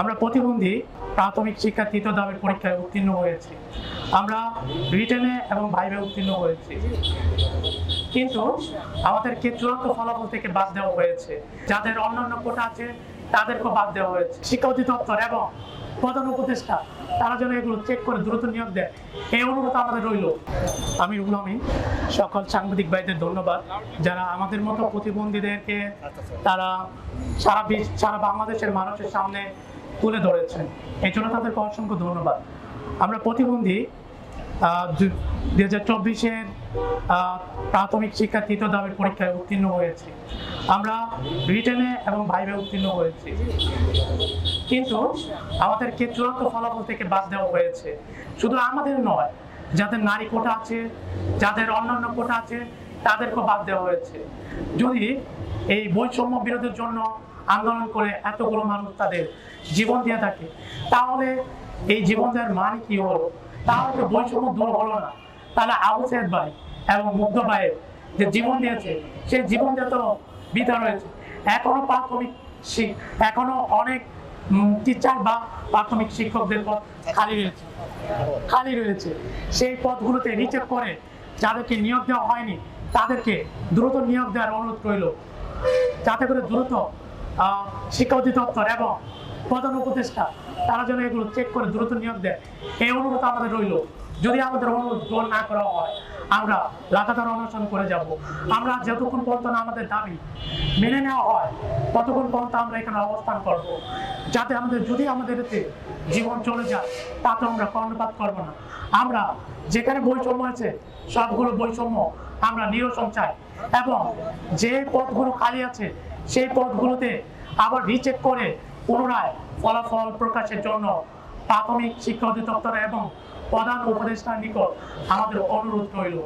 আমরা প্রতিবন্ধী প্রাথমিক শিক্ষা তৃতীয় দামের পরীক্ষায় উত্তীর্ণ হয়েছি। আমরা রিটেনে এবং ভাইভে উত্তীর্ণ হয়েছি। কিন্তু আমাদেরকে চূড়ান্ত ফলাফল থেকে বাদ দেওয়া হয়েছে। যাদের অন্যান্য কোটা আছে, তাদেরকেও বাদ দেওয়া হয়েছে। শিক্ষা অধিদপ্তর এবং প্রধান উপদেষ্টা, তারা যেন এগুলো চেক করে দ্রুত নিয়োগ দেয়। এই অনুরোধ আমাদের রইল। আমি রুহুল আমিন। সকল সাংবাদিক ভাইদের ধন্যবাদ। যারা আমাদের মতো প্রতিবন্ধীদেরকে, তারা সারা বিশ্ব সারা বাংলাদেশের মানুষের সামনে তুলে ধরেছেন। এই জন্য তাদেরকে অসংখ্য ধন্যবাদ। আমরা প্রতিবন্ধী দুই হাজার চব্বিশের প্রাথমিক শিক্ষা তৃতীয় দামের পরীক্ষায় উত্তীর্ণ হয়েছি। আমরা রিটেনে এবং ভাইভে উত্তীর্ণ হয়েছি। কিন্তু আমাদেরকে চূড়ান্ত ফলাফল থেকে বাদ দেওয়া হয়েছে। শুধু আমাদের নয়, যাদের নারী কোটা আছে, যাদের অন্যান্য কোটা আছে, তাদেরকেও বাদ দেওয়া হয়েছে। যদি এই বৈষম্য বিরোধের জন্য আন্দোলন করে এতগুলো মানুষ তাদের জীবন দিয়ে থাকে। তাহলে এই জীবন দেওয়ার মানে কি হলো? তাহলে বৈষম্য দূর হলো না। তাহলে আবু সাহেব ভাই এবং মুগ্ধ ভাইয়ের যে জীবন দিয়েছে, সেই জীবন দিয়ে তো বিতা রয়েছে। এখনও প্রাথমিক এখনও অনেক টিচার বা প্রাথমিক শিক্ষকদের পদ খালি রয়েছে। খালি রয়েছে। সেই পদগুলোতে রিচেক করে যাদেরকে নিয়োগ দেওয়া হয়নি, তাদেরকে দ্রুত নিয়োগ দেওয়ার অনুরোধ রইল। যাতে করে দ্রুত শিক্ষা অধিদপ্তর এবং প্রধান উপদেষ্টা, তারা যেন এগুলো চেক করে, দ্রুত নিয়োগ দেয়। এই অনুরোধ আমাদের রইল। যদি আমাদের অনুরোধ গ্রহণ না করা হয়, আমরা লাগাতার অনশন করে যাব। আমরা যতক্ষণ পর্যন্ত আমাদের দাবি মেনে নেওয়া হয়, ততক্ষণ পর্যন্ত আমরা এখানে অবস্থান করব। যাতে আমাদের, যদি আমাদের এতে জীবন চলে যায় তাতে আমরা কর্ণপাত করব না। আমরা যেখানে বৈষম্য আছে, সবগুলো বৈষম্য আমরা নিরসন চাই। এবং যে পথগুলো খালি আছে সেই পদগুলোতে আবার রিচেক করে পুনরায় ফলাফল প্রকাশের জন্য প্রাথমিক শিক্ষা অধিদপ্তর এবং প্রধান উপদেষ্টার নিকট আমাদের অনুরোধ রইল।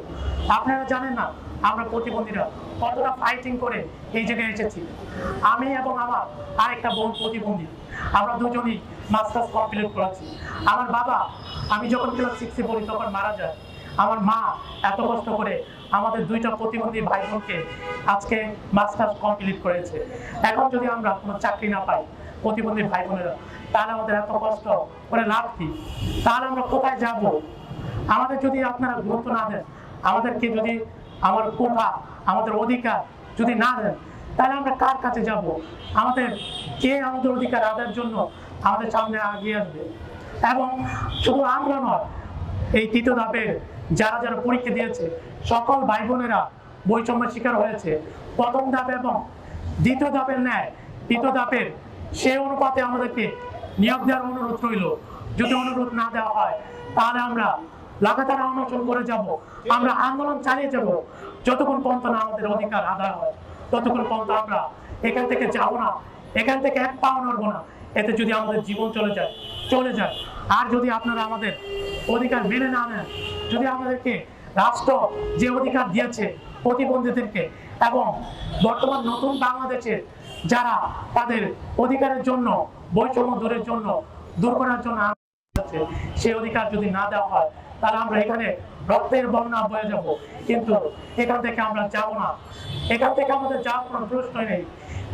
আপনারা জানেন না আমরা প্রতিবন্ধীরা কতটা ফাইটিং করে এই জায়গায় এসেছি। আমি এবং আমার আরেকটা বোন প্রতিবন্ধী, আমরা দুজনই মাস্টার্স কমপ্লিট করেছি। আমার বাবা, আমি যখন ক্লাস সিক্সে পড়ি, তখন মারা যায়। আমার মা এত কষ্ট করে আমাদের দুইটা প্রতিবন্ধী ভাই বোনকে আজকে মাস্টার্স কমপ্লিট করেছে। এখন যদি আমরা কোনো চাকরি না পাই প্রতিবন্ধী ভাই বোনেরা তাহলে আমাদের এত কষ্ট করে লাভ কি? তাহলে আমরা কোথায় যাব? আমাদের যদি আপনারা গুরুত্ব না দেন, আমাদেরকে যদি আমার কোঠা আমাদের অধিকার যদি না দেন, তাহলে আমরা কার কাছে যাব? আমাদের কে আমাদের অধিকার আদায়ের জন্য আমাদের সামনে আগিয়ে আসবে? এবং শুধু আমরা নয়, এই তৃতীয় ধাপে যারা যারা পরীক্ষা দিয়েছে, সকল ভাই বোনেরা বৈষম্যের শিকার হয়েছে। প্রথম ধাপ এবং দ্বিতীয় ধাপের ন্যায়, তৃতীয় ধাপের সেই অনুপাতে আমাদেরকে নিয়োগ দেওয়ার অনুরোধ রইল। যদি অনুরোধ না দেওয়া হয়, তাহলে আমরা লাগাতার অনশন করে যাব। আমরা আন্দোলন চালিয়ে যাব। যতক্ষণ পর্যন্ত না আমাদের অধিকার আদায় হয়, ততক্ষণ পর্যন্ত আমরা এখান থেকে যাব না। এখান থেকে এক পাও নড়বো না। এতে যদি আমাদের জীবন চলে যায় চলে যায়। আর যদি আপনারা আমাদের অধিকার মেনে না নেন যদি আমাদেরকে রাষ্ট্র যে অধিকার দিয়েছে প্রতিবন্ধীদেরকে এবং বর্তমান নতুন বাংলাদেশে যারা তাদের অধিকারের জন্য, বৈষম্য দূরের জন্য, দূর করার জন্য সেই অধিকার যদি না দেওয়া হয়, তাহলে আমরা এখানে রক্তের বন্যা বয়ে যাব। কিন্তু এখান থেকে আমরা যাব না। এখান থেকে আমাদের যাওয়ার কোনো প্রশ্নই নেই।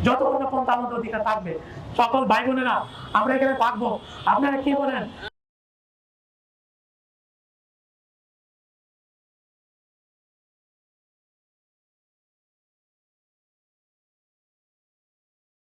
যতক্ষণ পর্যন্ত আমাদের অধিকার থাকবে, সকল ভাই বোনেরা আমরা এখানে থাকব। আপনারা কি বলেন?